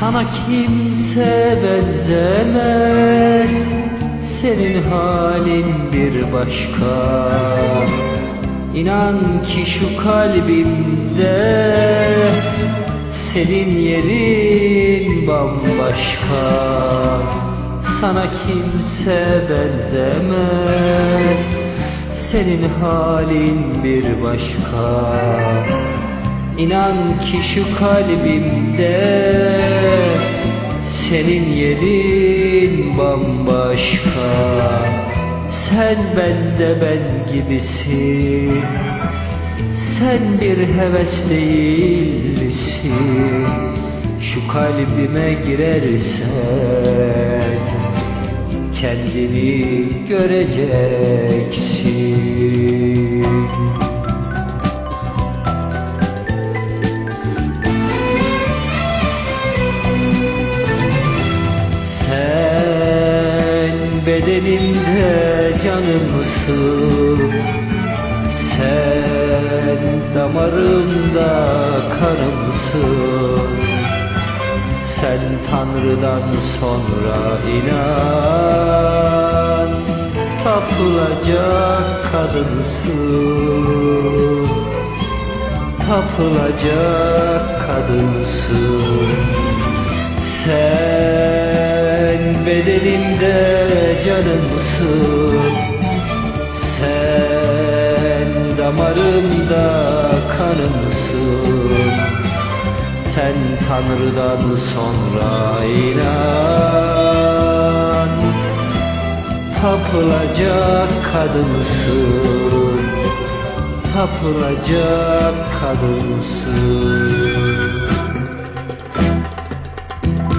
Sana kimse benzemez. Senin halin bir başka. İnan ki şu kalbimde Senin yerin bambaşka. Sana kimse benzemez. Senin halin bir başka İnan ki şu kalbimde Senin yerin bambaşka. Sen bende ben gibisin. Sen bir heves değil misin? Şu kalbime girersen Kendini göreceksin bedenimde canımsın Sen damarımda kanımsın Sen Tanrı'dan sonra inan Tapılacak kadınsın Tapılacak kadınsın sen bedenimde canımsın Sen damarımda kanımsın Sen Tanrı'dan sonra inan. Tapılacak kadınsın Tapılacak kadınsın